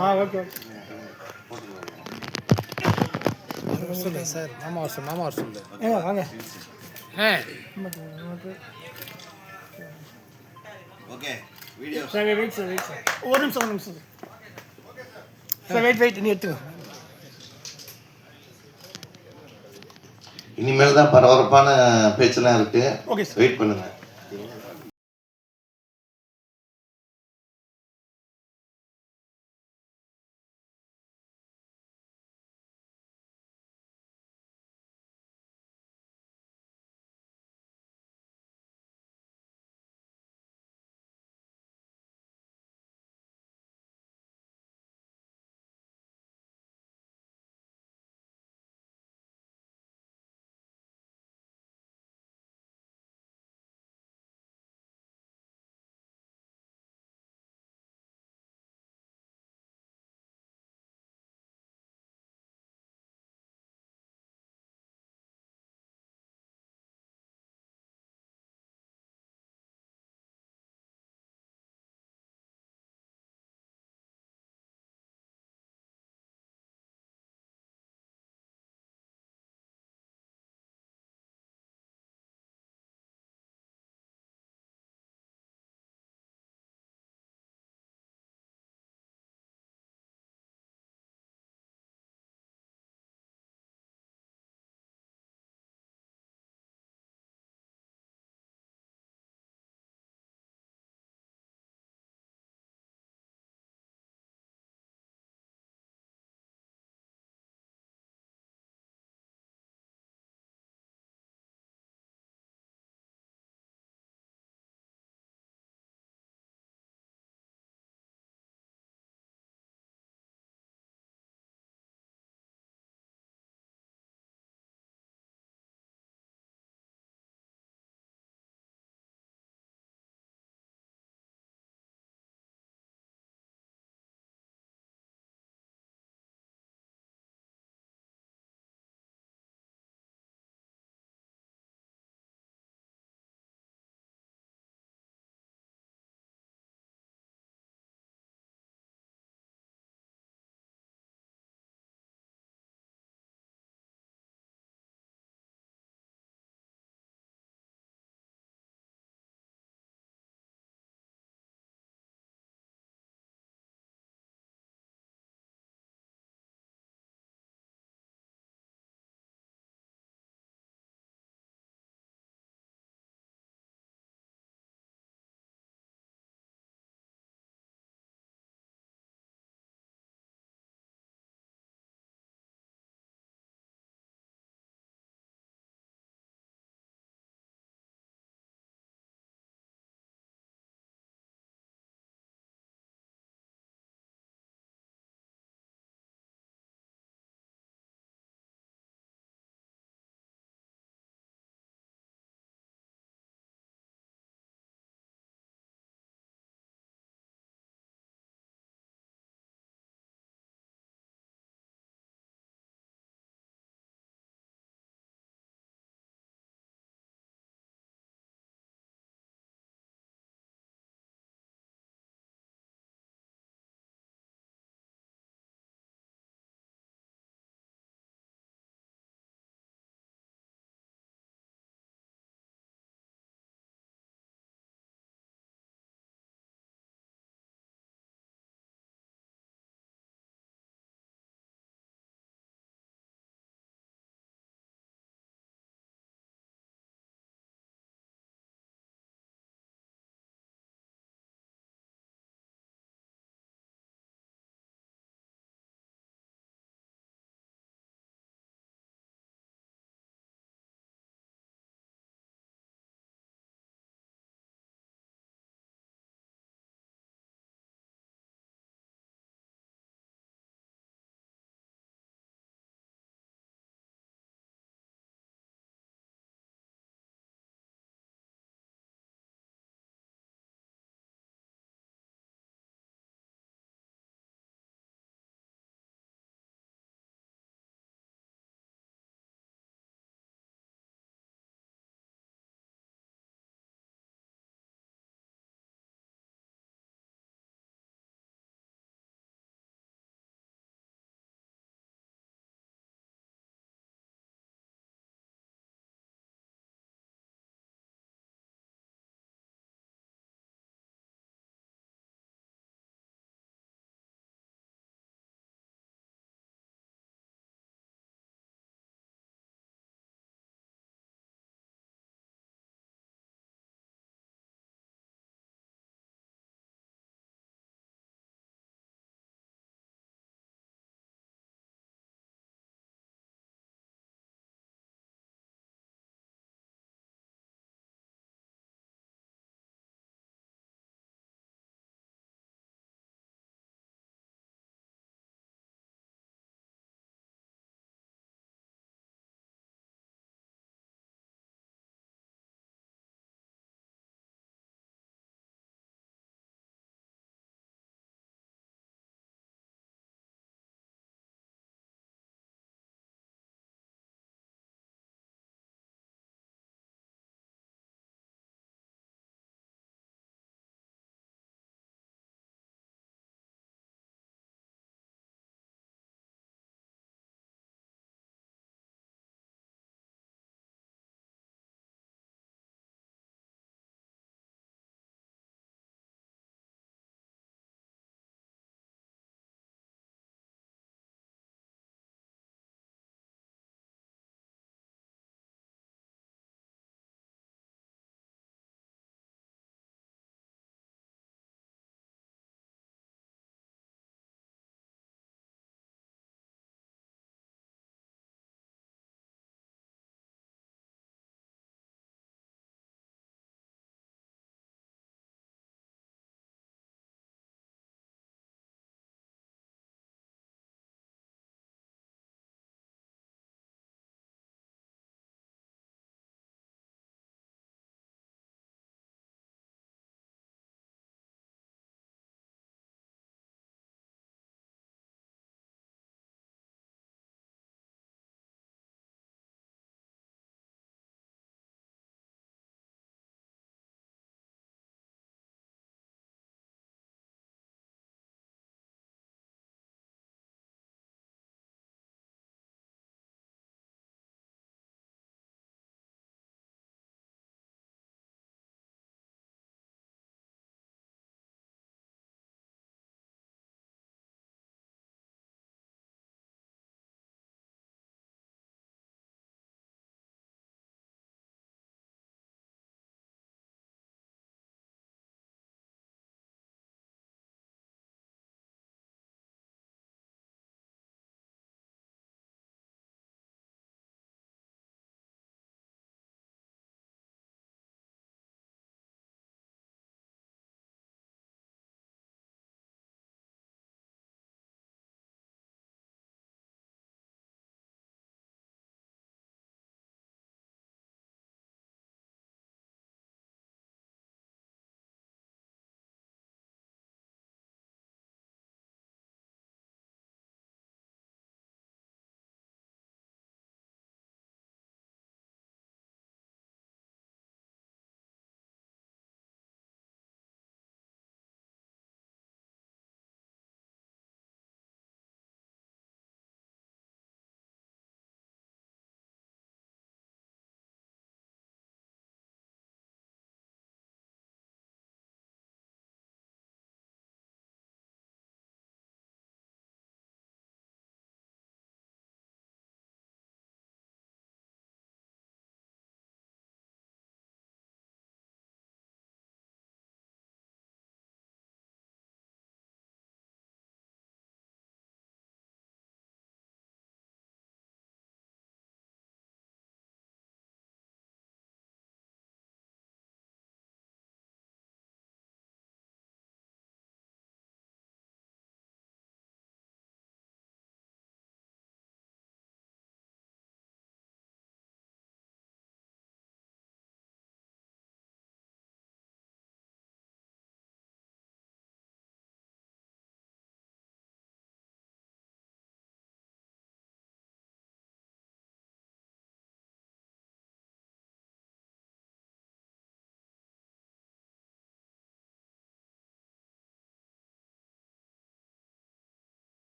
ஆ okay okay. Sir. மாமா வர சொல்லு மாமா வர சொல்லு. ஏங்க வாங்க. ஆ okay video. Sir wait sir wait sir ஒரு நிமிஷம் ஒரு நிமிஷம் சார் வெயிட் வெயிட் நீ எடுத்துங்க இனிமேல் தான் பரபரப்பான பேச்செல்லாம் இருக்கு. ஓகே சார் வெயிட் பண்ணுங்க.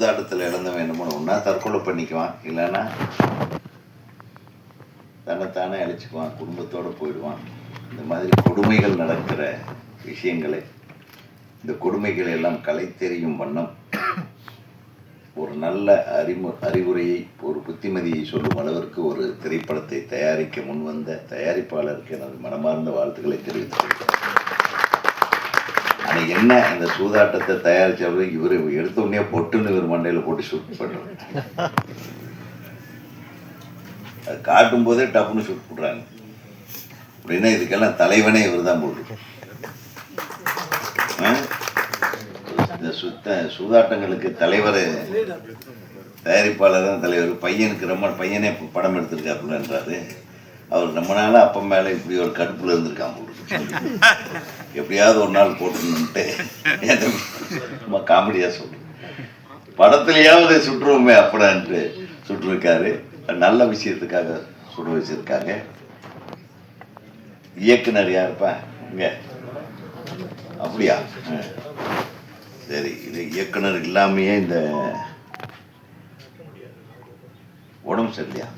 சூதாட்டத்தில் இழந்தவன் என்ன ஒன்றா தற்கொலை பண்ணிக்குவான். இல்லைன்னா தன்னைத்தானே அழிச்சுக்குவான். குடும்பத்தோடு போயிடுவான். இந்த மாதிரி கொடுமைகள் நடக்கிற விஷயங்களை இந்த கொடுமைகளை எல்லாம் கலை தெரியும் வண்ணம் ஒரு நல்ல அறிமு அறிவுரையை ஒரு புத்திமதியை சொல்லும் அளவிற்கு ஒரு திரைப்படத்தை தயாரிக்க முன்வந்த தயாரிப்பாளருக்கு எனது மனமார்ந்த வாழ்த்துக்களை தெரிவித்துக் கொள்கிறேன். ஆனால் என்ன அந்த சூதாட்டத்தை தயாரித்தவர் இவர் எடுத்த உடனே பொட்டுன்னு இவர் மண்டையில் போட்டு ஷூட் பண்ணுறாங்க அது காட்டும் போதே டப்புன்னு ஷூட் பண்ணுறாங்க அப்படின்னா இதுக்கெல்லாம் தலைவனே இவர் தான் போட்டு இந்த சுத்த சூதாட்டங்களுக்கு தலைவர் தயாரிப்பாளர் தான் தலைவர். பையனுக்கு ரொம்ப பையனே படம் எடுத்திருக்காப்புலன்றாரு அவர் ரொம்ப நாளாக அப்பா மேலே இப்படி ஒரு கடுப்பில் இருந்திருக்கான் எப்படியாவது ஒரு நாள் போட்டுணுன்ட்டு ரொம்ப காமெடியாக சொல்றேன். படத்துலையாவது சுற்றுவோமே அப்படான்ட்டு சுட்டிருக்காரு நல்ல விஷயத்துக்காக சுட வச்சிருக்காங்க. இயக்குனர் யாருப்பா? இங்க. அப்படியா? சரி இது இயக்குனர் இல்லாமையே இந்த உடம்பு சரியில்லையா?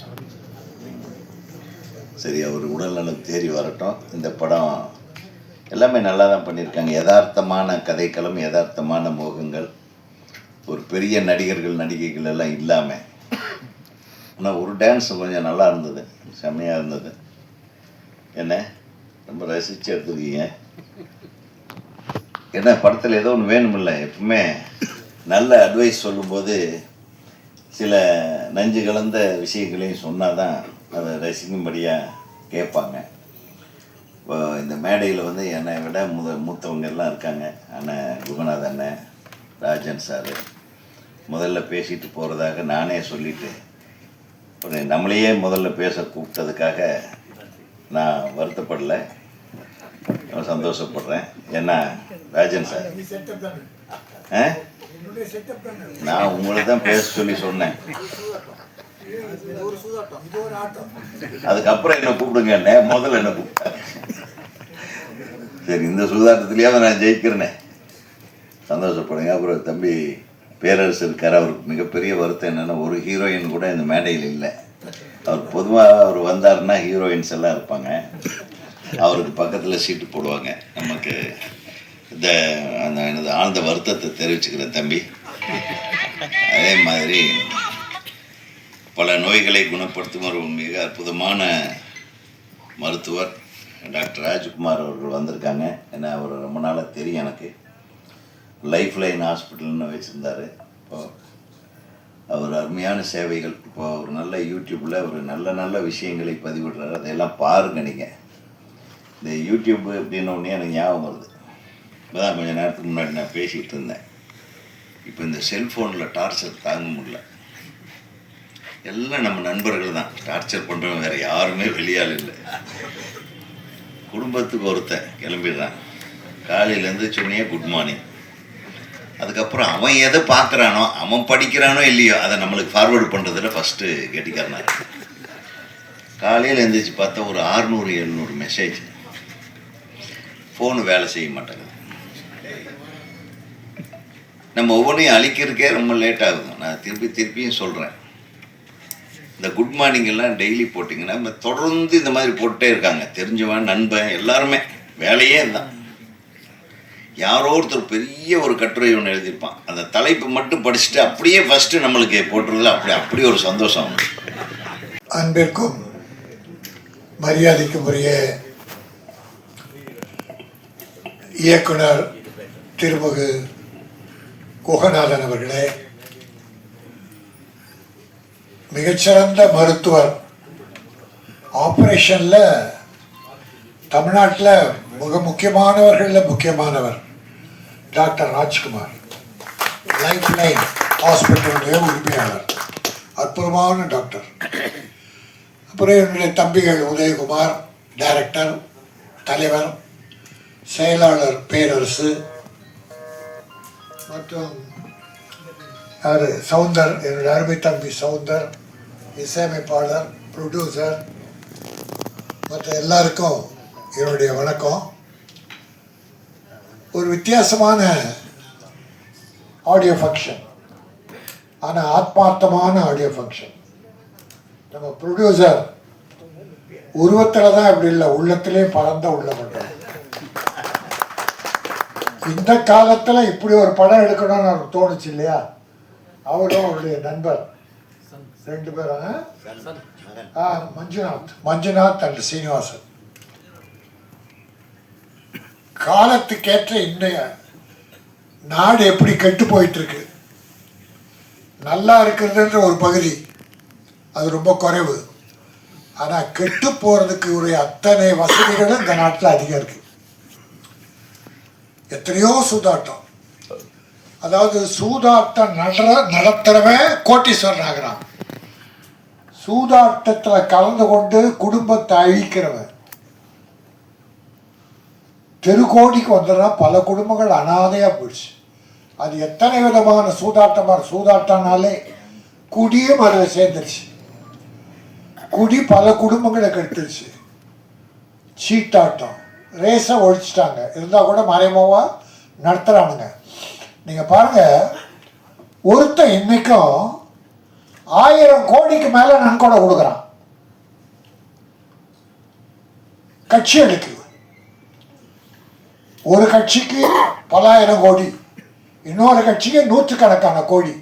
சரி அவர் உடல்நலம் தேறி வரட்டும். இந்த படம் எல்லாமே நல்லா தான் பண்ணியிருக்காங்க. யதார்த்தமான கதைக்களம் யதார்த்தமான மோகங்கள். ஒரு பெரிய நடிகர்கள் நடிகைகள் எல்லாம் இல்லாமல் ஆனால் ஒரு டான்ஸ் கொஞ்சம் நல்லா இருந்தது. செம்மையாக இருந்தது. என்ன? ரொம்ப ரசித்து எடுத்துருக்கீங்க என்ன படத்தில் ஏதோ ஒன்று வேணுமில்ல எப்பவுமே நல்ல அட்வைஸ் சொல்லும்போது சில நஞ்சு கலந்த விஷயங்களையும் சொன்னால் தான் அதை ரசிக்கும்படியாக கேட்பாங்க. இப்போ இந்த மேடையில் வந்து என்னை விட முத மூத்தவங்க எல்லாம் இருக்காங்க. அண்ணன் குகநாத் அண்ணன் ராஜன் சார் முதல்ல பேசிட்டு போகிறதாக நானே சொல்லிட்டு ஒரு நம்மளையே முதல்ல பேச கூப்பிட்டதுக்காக நான் வருத்தப்படலை. சந்தோஷப்படுறேன். ஏன்னா ராஜன் சார் ஆ? நான் உங்களை தான்? பேச சொல்லி சொன்னேன். அதுக்கப்புறம் என்ன கூப்பிடுங்க என்ன? முதல்ல என்ன கூப்பிட்டேன் சரி இந்த சூதாட்டத்திலேயாவது நான் ஜெயிக்கிறேனே. சந்தோஷப்படுங்க. அப்புறம் தம்பி பேரரசு இருக்கார். அவருக்கு மிகப்பெரிய வருத்தம் என்னென்னா ஒரு ஹீரோயின் கூட இந்த மேடையில் இல்லை. அவர் பொதுவாக அவர் வந்தாருன்னா ஹீரோயின்ஸ் எல்லாம் இருப்பாங்க. அவருக்கு பக்கத்தில் சீட்டு போடுவாங்க. நமக்கு இந்த அந்த எனது ஆழ்ந்த வருத்தத்தை தெரிவிச்சுக்கிறேன் தம்பி. அதே மாதிரி பல நோய்களை குணப்படுத்தும் ஒரு மிக அற்புதமான மருத்துவர் டாக்டர் ராஜ்குமார் அவர்கள் வந்திருக்காங்க. ஏன்னா அவர் ரொம்ப நாளாக தெரியும் எனக்கு. லைஃப் லைன் ஹாஸ்பிட்டல்னு வச்சுருந்தாரு. இப்போது அவர் அருமையான சேவைகள். இப்போ ஒரு நல்ல யூடியூப்பில் ஒரு நல்ல நல்ல விஷயங்களை பதிவிடுறாரு. அதையெல்லாம் பாருங்க நீங்கள் இந்த யூடியூப் அப்படின்ன ஒன்றே எனக்கு ஞாபகம் வருது. இப்போதான் கொஞ்சம் நேரத்துக்கு முன்னாடி நான் பேசிகிட்டு இருந்தேன். இப்போ இந்த செல்ஃபோனில் டார்ச்சர் தாங்க முடியல. எல்லாம் நம்ம நண்பர்கள் தான். டார்ச்சர் பண்ணுறவங்க வேறு யாருமே வெளியால் இல்லை. குடும்பத்துக்கு ஒருத்தன் கிளம்பிடுறான். காலையிலேருந்து சொன்னியே குட் மார்னிங் அதுக்கப்புறம் அவன் எதை பார்க்குறானோ அவன் படிக்கிறானோ இல்லையோ அதை நம்மளுக்கு ஃபார்வேர்டு பண்ணுறதுல ஃபஸ்ட்டு கெட்டிக்காரனா காலையில் எழுந்திரிச்சு பார்த்தா ஒரு ஆறுநூறு எழுநூறு மெசேஜ் ஃபோனு வேலை செய்ய மாட்டேங்குது. நம்ம ஒவ்வொன்றையும் அழிக்கிறதுக்கே ரொம்ப லேட் ஆகுது. நான் திருப்பி திருப்பியும் சொல்கிறேன் இந்த குட் மார்னிங் எல்லாம் டெய்லி போட்டிங்கன்னா நம்ம தொடர்ந்து இந்த மாதிரி போட்டே இருக்காங்க. தெரிஞ்சவன் நண்பன் எல்லாருமே. வேலையே தான் யாரோ ஒருத்தர் பெரிய ஒரு கட்டுரை ஒன்று எழுதியிருப்பான். அந்த தலைப்பு மட்டும் படிச்சுட்டு அப்படியே ஃபஸ்ட்டு நம்மளுக்கு போட்டுறதுல அப்படி அப்படி ஒரு சந்தோஷம் அன்பிற்கும் மரியாதைக்கும் உரிய இயக்குனர் திருமுகு குகநாதன் அவர்களே மிகச்சிறந்த மருத்துவர். ஆப்ரேஷனில் தமிழ்நாட்டில் மிக முக்கியமானவர்களில் முக்கியமானவர் டாக்டர் ராஜ்குமார். லைஃப் லைன் ஹாஸ்பிட்டலுடைய உரிமையாளர். அற்புதமான டாக்டர். அப்புறம் என்னுடைய தம்பிகள் உதயகுமார் டைரக்டர் தலைவர் செயலாளர் பேரரசு மற்றும் யார்? சவுந்தர் என்னுடைய அருமை தம்பி சவுந்தர். இசையமைப்பாளர் ப்ரொடியூசர் மற்ற எல்லாருக்கும் என்னுடைய வணக்கம். ஒரு வித்தியாசமான ஆடியோ ஃபங்க்ஷன் ஆனால் ஆத்மார்த்தமான ஆடியோ ஃபங்க்ஷன் நம்ம ப்ரொடியூசர் உருவத்தில் தான் இப்படி இல்லை உள்ளத்திலே பறந்த உள்ள பண்ணுறோம் இந்த காலத்தில் இப்படி ஒரு படம் எடுக்கணும்னு அவருக்கு தோணுச்சு இல்லையா? அவரும் அவருடைய நண்பர். ரெண்டு? ஆ? மஞ்சுநாத். மஞ்சுநாத் அண்ட் சீனிவாசன். காலத்துக்கேற்ற இன்றைய நாடு எப்படி கெட்டு போயிட்டு இருக்கு நல்லா இருக்கிறதுன்ற ஒரு பகுதி. அது ரொம்ப குறைவு. ஆனால் கெட்டு போகிறதுக்கு உரிய அத்தனை வசதிகளும் இந்த நாட்டில் அதிகம் இருக்கு. எத்தனையோ சூதாட்டம். அதாவது சூதாட்டம் நட நடத்துறவன் கோட்டீஸ்வரன் ஆகிறான். சூதாட்டத்தில் கலந்து கொண்டு குடும்பத்தை அழிக்கிறவன் தெருக்கோடிக்கு வந்துடுறான் பல குடும்பங்கள் அனாதையாக போயிடுச்சு. அது எத்தனை விதமான சூதாட்டமாக சூதாட்டம்னாலே குடியும் அதில் சேர்ந்துருச்சு. குடி பல குடும்பங்களை கெடுத்துருச்சு. சீட்டாட்டம். ரேஸை ஒழிச்சிட்டாங்க. இருந்தால் கூட மறைமுகமாக நடத்துகிறானுங்க நீங்கள் பாருங்கள் ஒருத்தன் இன்னைக்கும் ஆயிரம் கோடிக்கு மேலே நன்கொடை கொடுக்குறான். கட்சிகளுக்கு ஒரு கட்சிக்கு பலாயிரம் கோடி இன்னொரு கட்சிக்கு நூற்றுக்கணக்கான கோடி.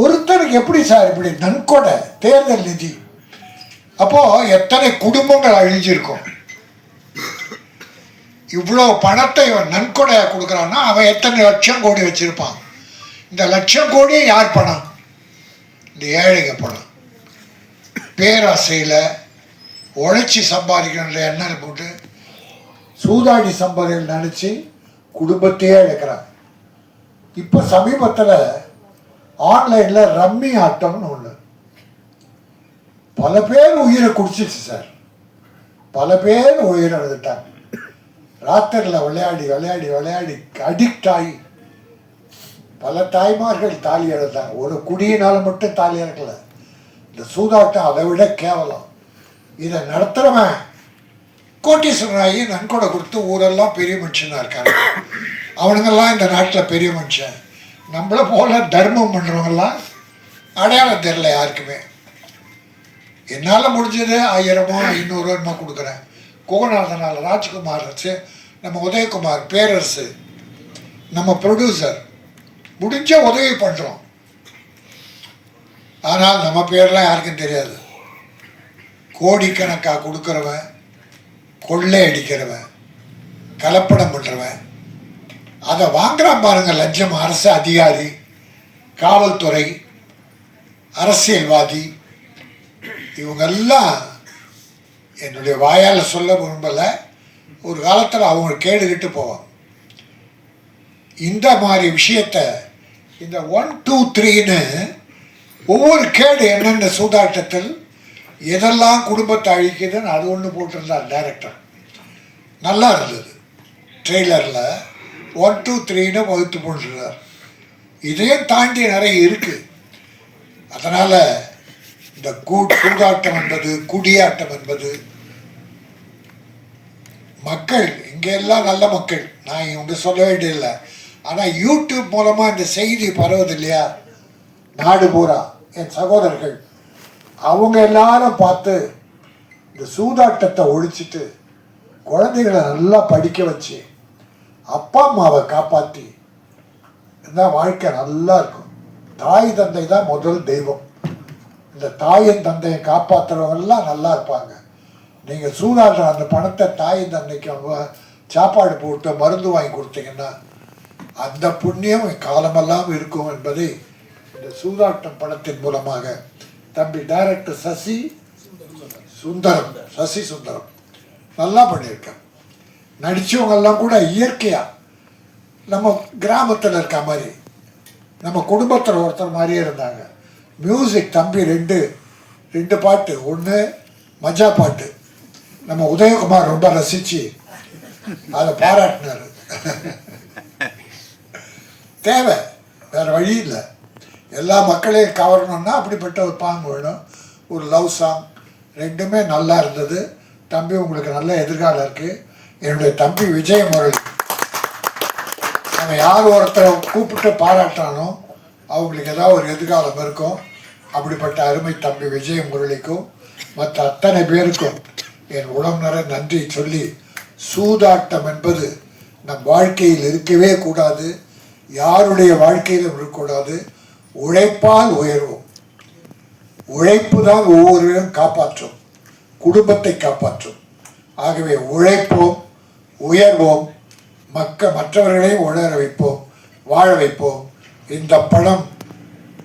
ஒருத்தருக்கு எப்படி சார் இப்படி நன்கொடை தேர்தல் நிதி? அப்போ எத்தனை குடும்பங்கள் அழிஞ்சிருக்கும்? இவ்வளோ பணத்தை இவன் நன்கொடையாக கொடுக்குறான்னா அவன் எத்தனை லட்சம் கோடி வச்சிருப்பான்? இந்த லட்சம் கோடி யார் பணம்? இந்த ஏழைங்க படம் பேராசையில் உழைச்சி சம்பாதிக்கணுன்ற எண்ணம் போட்டு சூதாடி சம்பாதிகள் நினச்சி குடும்பத்தையே இழக்கிறாங்க. இப்போ சமீபத்தில் ஆன்லைனில் ரம்மி ஆட்டம்னு ஒன்று பல பேர் உயிரை குடிச்சிச்சு சார். பல பேர் உயிரை எழுதிட்டாங்க ராத்திரியில் விளையாடி விளையாடி விளையாடி அடிக்ட் ஆகி பல தாய்மார்கள் தாலி இழந்தாங்க ஒரு குடியினால் மட்டும் தாலி இறக்கல. இந்த சூதாட்டம் அதை விட கேவலம். இதை நடத்துகிறவன் கோட்டீஸ்வரனாகி நன்கொடை கொடுத்து ஊரெல்லாம் பெரிய மனுஷனாக இருக்காங்க அவனுங்கெல்லாம் இந்த நாட்டில் பெரிய மனுஷன். நம்மளை போல தர்மம் பண்ணுறவங்கெல்லாம் அடையாளம் தெரில யாருக்குமே. என்னால் முடிஞ்சது ஆயிரமோ ஐநூறுவா என்னமோ கொடுக்குறேன். கோகநாதனால் ராஜ்குமார் வச்சு நம்ம உதயகுமார் பேரரசு. நம்ம ப்ரொடியூசர் முடிஞ்ச உதவி பண்ணுறோம் ஆனால் நம்ம பேர்லாம் யாருக்கும் தெரியாது. கோடிக்கணக்காக கொடுக்குறவன் கொள்ளை அடிக்கிறவன் கலப்படம் பண்ணுறவன் அதை வாங்குறான் பாருங்க லஞ்சம் அரசு அதிகாரி காவல்துறை அரசியல்வாதி. இவங்கெல்லாம் என்னுடைய வாயால் சொல்ல விரும்பலை. ஒரு காலத்தில் அவங்க கேடுகிட்டு போவான் இந்த மாதிரி விஷயத்த இந்த ஒன் டூ த்ரீன்னு ஒவ்வொரு கேடு என்னென்ன சூதாட்டத்தில் எதெல்லாம் குடும்பத்தை அழிக்குதுன்னு அது ஒன்று போட்டிருந்தார் டைரக்டர் நல்லா இருந்தது. ட்ரெய்லரில் ஒன் டூ த்ரீன்னு வகுத்து போட்டிருந்தார் இதையும் தாண்டி நிறைய இருக்குது அதனால் இந்த கூ சூதாட்டம் என்பது குடியாட்டம் என்பது மக்கள் இங்கே எல்லாம் நல்ல மக்கள். நான் இவங்க சொல்ல வேண்டியதில்லை. ஆனால் யூடியூப் மூலமாக இந்த செய்தி பரவுது இல்லையா? நாடு பூரா. என் சகோதரர்கள் அவங்க எல்லாரும் பார்த்து இந்த சூதாட்டத்தை ஒழிச்சிட்டு குழந்தைகளை நல்லா படிக்க வச்சு அப்பா அம்மாவை காப்பாற்றி இருந்தால் வாழ்க்கை நல்லா இருக்கும். தாய் தந்தை தான் முதல் தெய்வம். இந்த தாயின் தந்தையை காப்பாற்றுறவங்கெல்லாம் நல்லா இருப்பாங்க. நீங்கள் சூதாடுற அந்த பணத்தை தாயின் தந்தைக்கு அவங்க சாப்பாடு போட்டு மருந்து வாங்கி கொடுத்தீங்கன்னா அந்த புண்ணியம் காலமெல்லாம் இருக்கும் என்பதை இந்த சூதாட்டம் படத்தின் மூலமாக தம்பி டைரக்டர் சசி சுந்தரம் சசி சுந்தரம் நல்லா பண்ணியிருக்கேன் நடித்தவங்கெல்லாம் கூட இயற்கையாக நம்ம கிராமத்தில் இருக்க மாதிரி நம்ம குடும்பத்தில் ஒருத்தர் மாதிரியே இருந்தாங்க. மியூசிக் தம்பி ரெண்டு ரெண்டு பாட்டு. ஒன்று மஜா பாட்டு. நம்ம உதயகுமார் ரொம்ப ரசித்து அதை பாராட்டினார். தேவை. வேறு வழி இல்லை. எல்லா மக்களையும் கவரணும்னா அப்படிப்பட்ட ஒரு பாங்கு வேணும். ஒரு லவ் சாங். ரெண்டுமே நல்லா இருந்தது. தம்பி உங்களுக்கு நல்ல எதிர்காலம் இருக்குது என்னுடைய தம்பி விஜய முரளி. நம்ம யார் ஒருத்தரை கூப்பிட்டு பாராட்டானோ அவங்களுக்கு ஏதாவது ஒரு எதிர்காலம் இருக்கும். அப்படிப்பட்ட அருமை தம்பி விஜய முரளிக்கும் மற்ற அத்தனை பேருக்கும் என் உளம் நிற நன்றி சொல்லி சூதாட்டம் என்பது நம் வாழ்க்கையில் இருக்கவே கூடாது. யாருடைய வாழ்க்கையிலும் இருக்கக்கூடாது. உழைப்பால் உயர்வோம். உழைப்பு தான் ஒவ்வொருவரையும் காப்பாற்றும். குடும்பத்தை காப்பாற்றும். ஆகவே உழைப்போம் உயர்வோம் மக்க மற்றவர்களையும் உணர வைப்போம் வாழ வைப்போம். இந்த படம்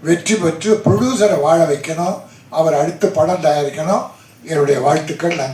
வெற்றி பெற்று ப்ரொடியூசரை வாழ வைக்கணும். அவர் அடுத்து படம் தயாரிக்கணும். என்னுடைய வாழ்த்துக்கள் நன்றி.